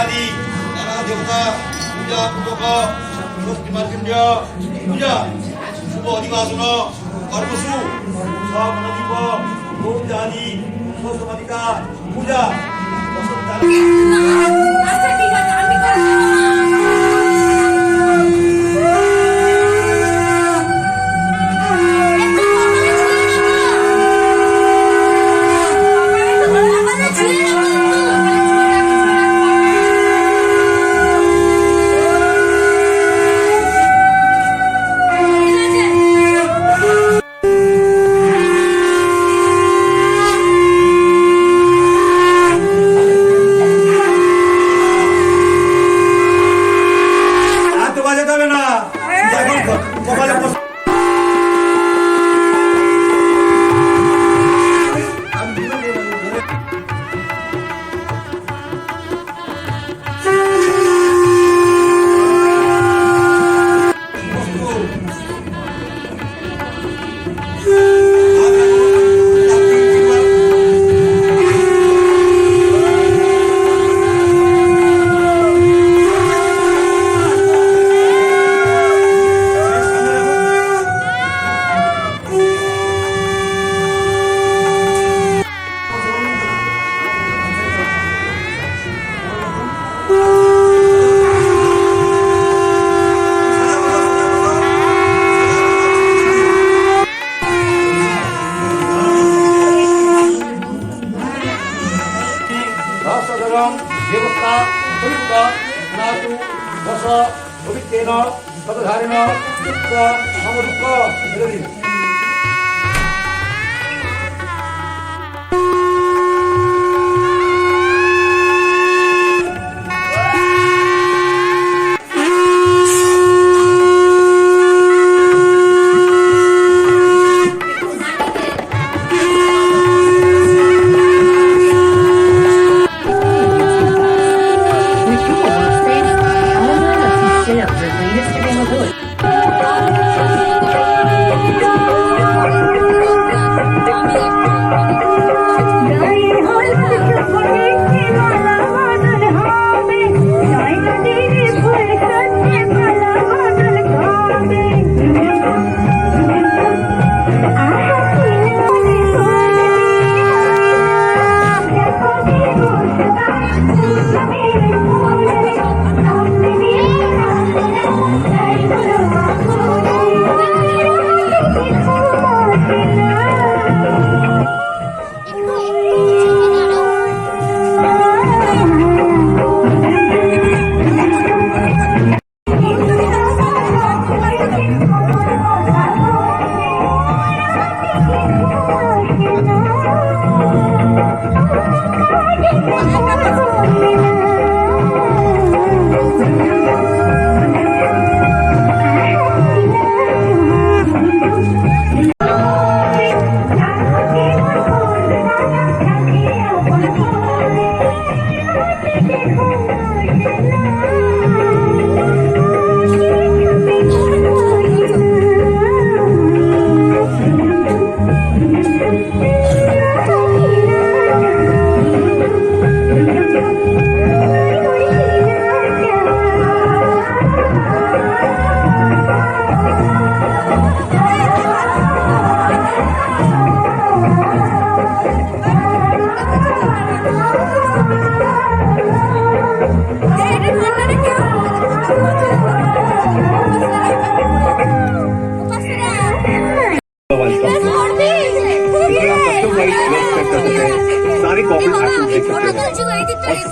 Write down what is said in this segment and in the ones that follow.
hari Tak ada buka Buja buka Terus kembalikan dia Buja Subuh tiba sana Kau ada su Buja mana tiba Buja hari Terus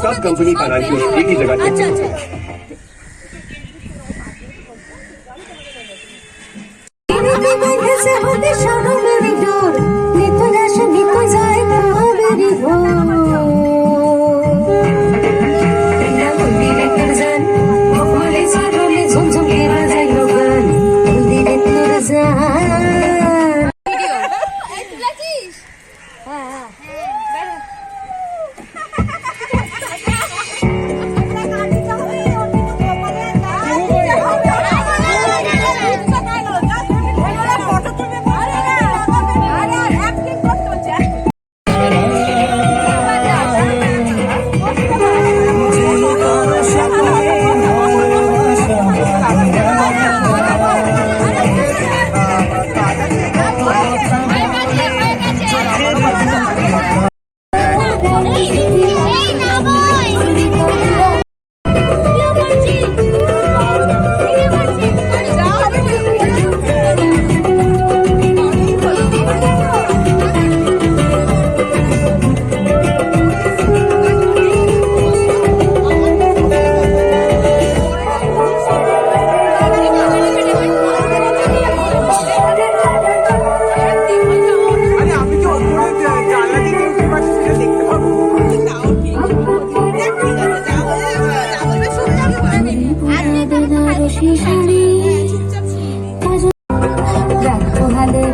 सब company financial एक ही जगह check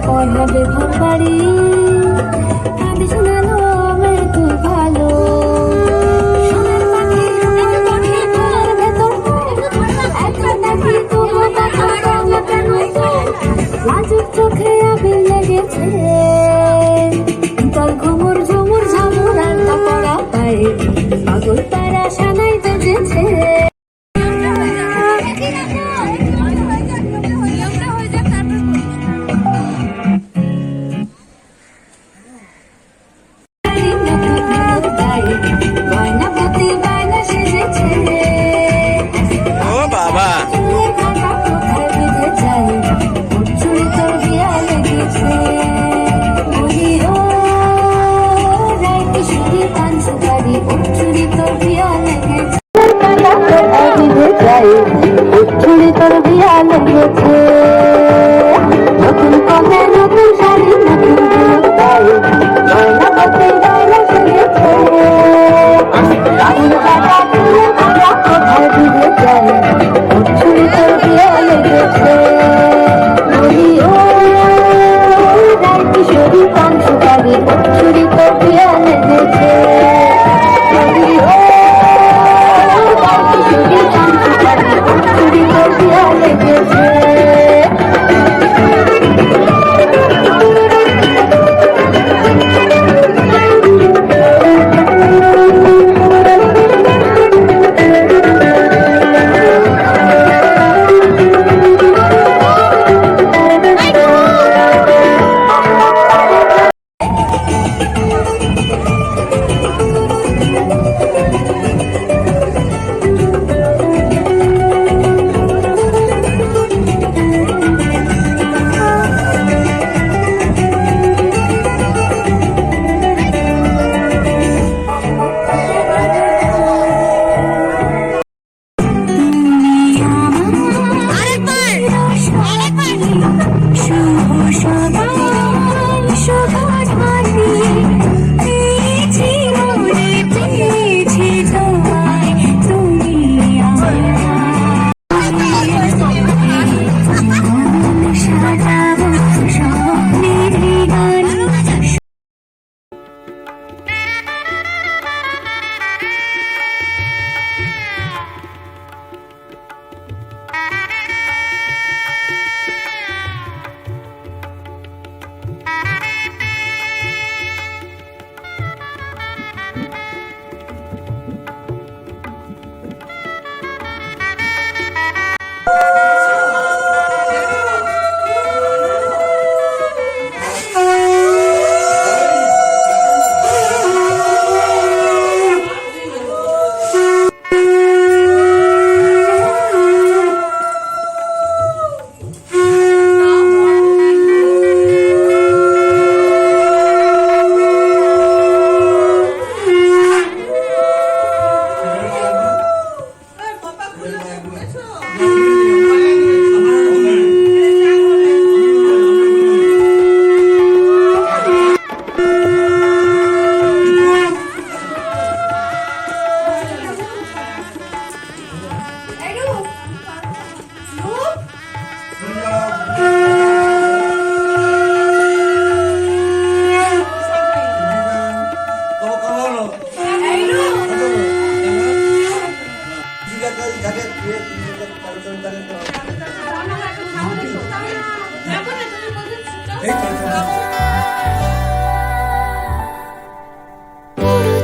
পড়াবে ঘর বাড়ি ভাবিস না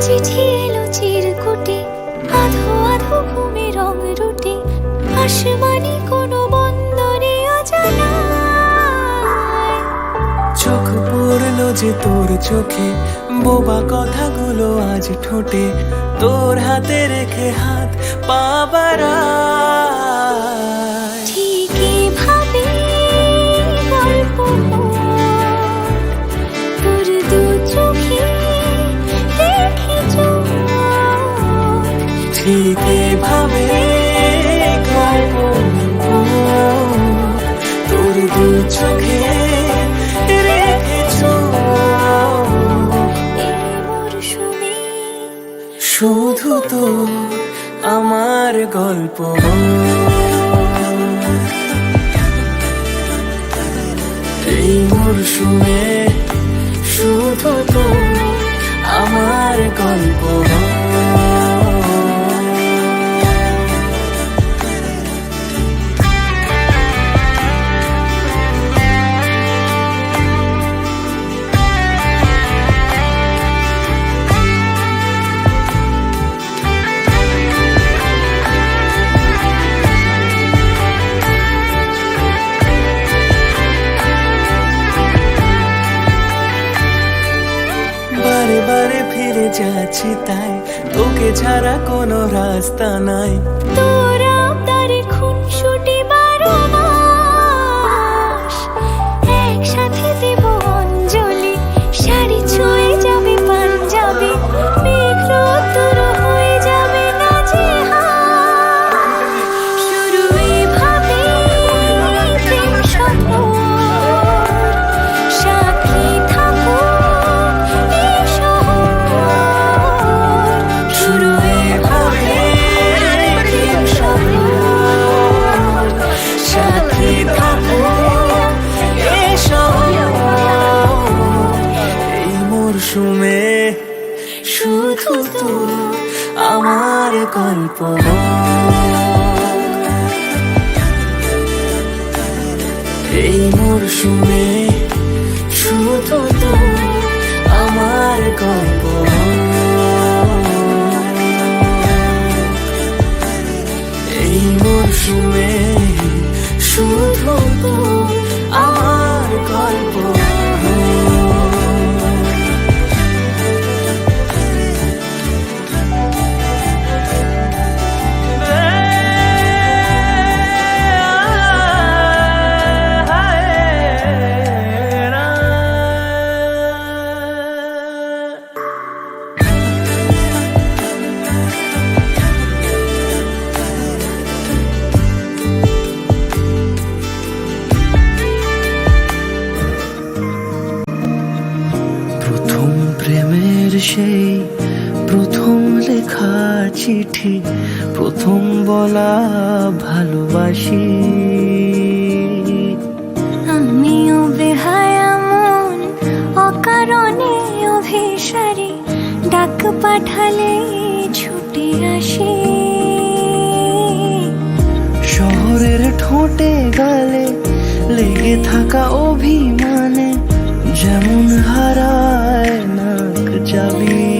চিঠি এলো চিরকুটে, আধো আধো ঘুমে রং রুটে। আসমানি কোনো চোখ পড়ল যে তোর চোখে, বোবা কথাগুলো আজ ঠোঁটে। তোর হাতে রেখে হাত পাবারা চোখে শুধু তো আমার গল্প। এই মরশুমে শুধু তো আমার গল্প। যাচ্ছি তাই তোকে ছাড়া কোনো রাস্তা নাই। তোরা ডাক পাঠালে ছুটে আসে। শহরের ঠোঁটে গালে লেগে থাকা অভিমানে যেমন হারায় নাক যাবি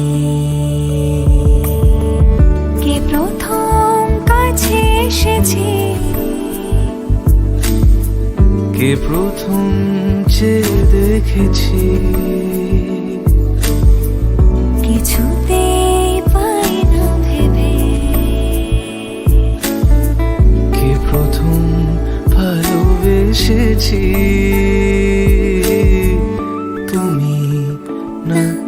কে প্রথম যে দেখেছি? কিছুতে পাই কে প্রথম তুমি না